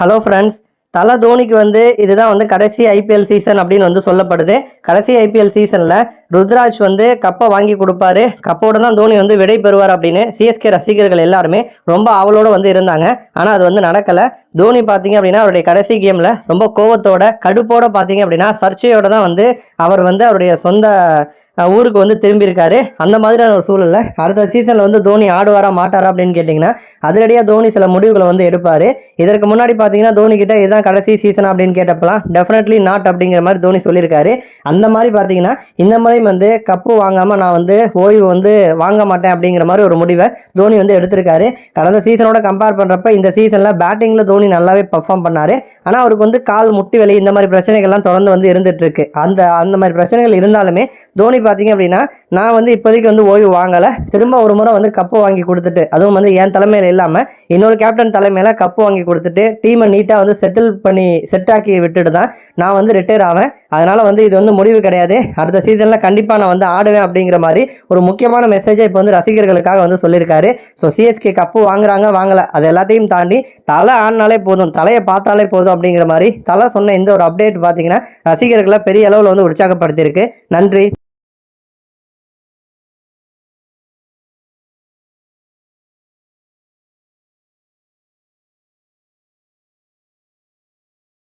Hello friends தல தோனிக்கு வந்து இதுதான் வந்து கடைசி ஐபிஎல் சீசன் அப்படின்னு வந்து சொல்லப்படுது. கடைசி ஐபிஎல் சீசனில் ருத்ராஜ் வந்து கப்பை வாங்கி கொடுப்பாரு. கப்போட தான் தோனி வந்து விடை பெறுவார் அப்படின்னு சிஎஸ்கே ரசிகர்கள் எல்லாருமே ரொம்ப ஆவலோடு வந்து இருந்தாங்க. ஆனால் அது வந்து நடக்கலை. தோனி பார்த்தீங்க அப்படின்னா அவருடைய கடைசி கேமில் ரொம்ப கோவத்தோட கடுப்போட பார்த்தீங்க அப்படின்னா சர்ச்சையோட தான் வந்து அவர் வந்து அவருடைய சொந்த ஊருக்கு வந்து திரும்பியிருக்காரு. அந்த மாதிரியான ஒரு சூழலில் அடுத்த சீசனில் வந்து தோனி ஆடுவாரா மாட்டாரா அப்படின்னு கேட்டிங்கன்னா அதிரடியாக தோனி சில முடிவுகளை வந்து எடுப்பார். இதற்கு முன்னாடி பார்த்தீங்கன்னா தோனி கிட்ட இதுதான் கடைசி சீசன் அப்படின்னு கேட்டப்பலாம் டெஃபினெட்லி நாட் அப்படிங்கிற மாதிரி தோனி சொல்லியிருக்காரு. அந்த மாதிரி பார்த்தீங்கன்னா இந்த முறையும் வந்து கப்பு வாங்காமல் நான் வந்து ஓய்வு வந்து வாங்க மாட்டேன் அப்படிங்கிற மாதிரி ஒரு முடிவை தோனி வந்து எடுத்திருக்காரு. கடந்த சீசனோட கம்பேர் பண்ணுறப்ப இந்த சீசனில் பேட்டிங்கில் தோனி நல்லாவே பர்ஃபார்ம் பண்ணார். ஆனால் அவருக்கு வந்து கால் முட்டி வலி இந்த மாதிரி பிரச்சனைகள்லாம் தொடர்ந்து வந்து இருந்துகிட்ருக்கு அந்த அந்த மாதிரி பிரச்சனைகள் இருந்தாலுமே தோனி பார்த்தீங்க அப்படின்னா நான் வந்து இப்போதைக்கு வந்து ஓய்வு வாங்கலை. திரும்ப ஒரு முறை வந்து கப்பு வாங்கி கொடுத்துட்டு அதுவும் வந்து என் தலைமையில் இல்லாமல் இன்னொரு கேப்டன் தலைமையில் கப்பு வாங்கி கொடுத்துட்டு டீமை நீட்டாக வந்து செட்டில் பண்ணி செட் ஆக்கி விட்டுட்டு தான் நான் வந்து ரிட்டையர் ஆவேன். அதனால் வந்து இது வந்து முடிவு கிடையாது. அடுத்த சீசனில் கண்டிப்பாக நான் வந்து ஆடுவேன் அப்படிங்கிற மாதிரி ஒரு முக்கியமான மெசேஜை இப்போ வந்து ரசிகர்களுக்காக வந்து சொல்லியிருக்காரு. ஸோ சிஎஸ்கே கப்பு வாங்குறாங்க வாங்கலை. அது எல்லாத்தையும் தாண்டி தலை ஆடினாலே போதும் தலையை பார்த்தாலே போதும் அப்படிங்கிற மாதிரி தலை சொன்ன இந்த ஒரு அப்டேட் பார்த்தீங்கன்னா ரசிகர்களை பெரிய அளவில் வந்து உற்சாகப்படுத்தியிருக்கு. நன்றி.